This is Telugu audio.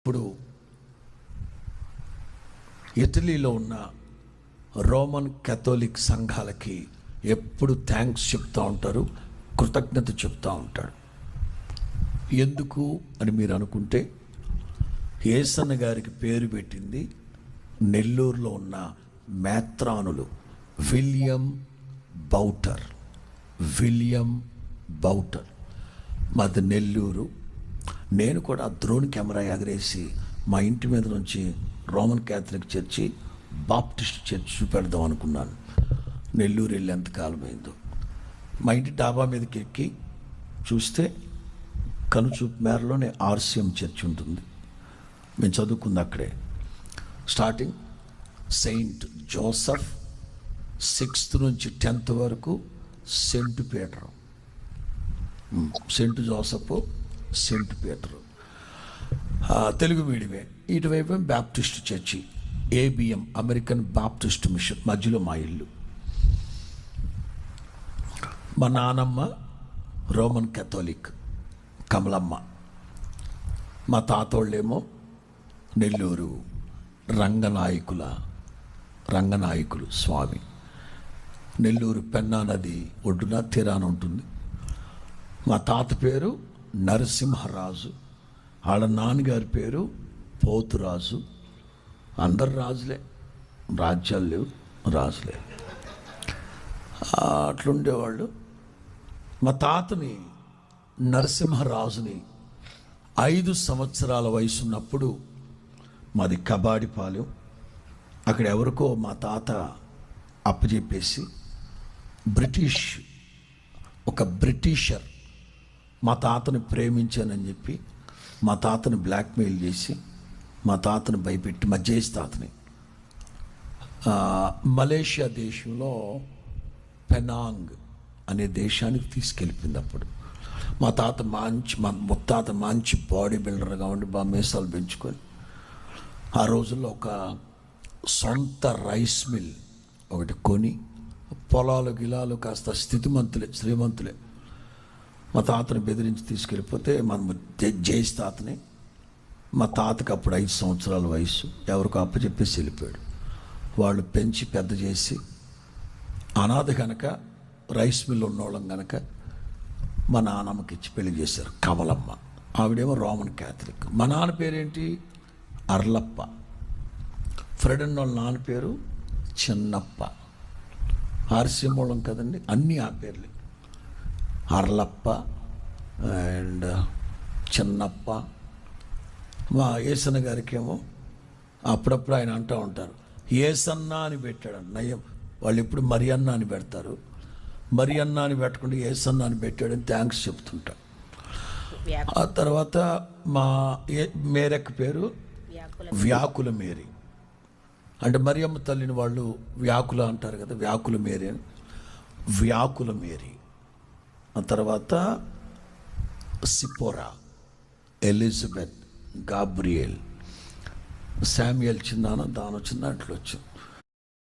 ఇప్పుడు ఇటలీలో ఉన్న రోమన్ కెథోలిక్ సంఘాలకి ఎప్పుడు థ్యాంక్స్ చెప్తూ ఉంటారు కృతజ్ఞత చెప్తూ ఉంటాడు ఎందుకు అని మీరు అనుకుంటే ఏసన్న గారికి పేరు పెట్టింది నెల్లూరులో ఉన్న మేత్రానులు విలియం బౌటర్ విలియం బౌటర్. మాది నెల్లూరు. నేను కూడా డ్రోన్ కెమెరా ఎగరేసి మా ఇంటి మీద నుంచి Roman Catholic church Baptist church చూపెడదాం అనుకున్నాను. నెల్లూరు వెళ్ళి ఎంత కాలమైందో మా ఇంటి డాబా మీదకి ఎక్కి చూస్తే కనుచూపు మేరలోనే ఆర్సిఎం చర్చ్ ఉంటుంది. మేము చదువుకుంది అక్కడే. స్టార్టింగ్ సెయింట్ జోసఫ్ సిక్స్త్ నుంచి టెన్త్ వరకు Saint Peter. Saint Joseph Saint Peter. Telugu మీడియమే. ఇటువైపు Baptist church ABM American Baptist mission మధ్యలో మా ఇల్లు. మా నానమ్మ రోమన్ కేథోలిక్ కమలమ్మ. మా తాతోళ్ళేమో నెల్లూరు రంగనాయకుల రంగనాయకులు స్వామి. నెల్లూరు పెన్నా నది ఒడ్డున తీరాన ఉంటుంది మా తాత పేరు నరసింహరాజు. వాళ్ళ నాన్నగారి పేరు పోతురాజు. అందరు రాజులే. రాజ్యాలు లేవు రాజులే. అట్లుండేవాళ్ళు. మా తాతని నరసింహరాజుని ఐదు సంవత్సరాల వయసు ఉన్నప్పుడు మాది కబాడిపాలెం. అక్కడ ఎవరికో మా తాత అప్పచెప్పేసి బ్రిటిష్ ఒక బ్రిటిషర్ మా తాతని ప్రేమించానని చెప్పి మా తాతని బ్లాక్మెయిల్ చేసి మా తాతని భయపెట్టి మా జేస్ తాతని. మలేషియా దేశంలో పెనాంగ్ అనే దేశానికి తీసుకెళ్ళిపోయింది అప్పుడు మా తాత మంచి మా ముత్తాత మంచి బాడీ బిల్డర్గా ఉండి బా మీసాలు పెంచుకొని ఆ రోజుల్లో ఒక సొంత రైస్ మిల్ ఒకటి కొని పొలాలు గిలాలు కాస్త స్థితిమంతులే శ్రీమంతులే. మా తాతని బెదిరించి తీసుకెళ్ళిపోతే మనం జేస్ తాతని మా తాతకి అప్పుడు ఐదు సంవత్సరాల వయసు ఎవరికో అప్పచెప్పేసి వెళ్ళిపోయాడు. వాళ్ళు పెంచి పెద్ద చేసి అనాథ కనుక రైస్ మిల్ ఉన్నోళ్ళం కనుక మా నాన్నమ్మకి ఇచ్చి పెళ్ళి చేశారు. కమలమ్మ. ఆవిడేమో రోమన్ క్యాథలిక్. మా నాన్న పేరేంటి? అర్లప్ప. ఫ్రెడ్ అన్న వాళ్ళ నాన్న పేరు చిన్నప్ప. ఆర్సీమూలం కదండి? అన్నీ ఆ పేర్లే. అర్లప్ప అండ్ చిన్నప్ప మా ఏసన్న గారికేమో అప్పుడప్పుడు ఆయన అంటూ ఉంటారు ఏసన్న అని పెట్టాడు. నయ్యం వాళ్ళు ఎప్పుడు మరి అన్న అని పెడతారు. మరి అన్న అని పెట్టకుండా ఏసన్న అని పెట్టాడని థ్యాంక్స్ చెప్తుంటా. వ్యాకు- ఆ తర్వాత మా ఏ మేరక్క పేరు? వ్యాకుల వ్యాకుల మేరీ. అంటే మరియమ్మ తల్లిని వాళ్ళు వ్యాకుల అంటారు కదా వ్యాకుల మేరీ అని. వ్యాకుల మేరీ. ఆ తర్వాత సిపోరా ఎలిజబెత్ గాబ్రియల్ శామ్యుయల్ చిన్నాన దాని చిన్న అట్లా వచ్చు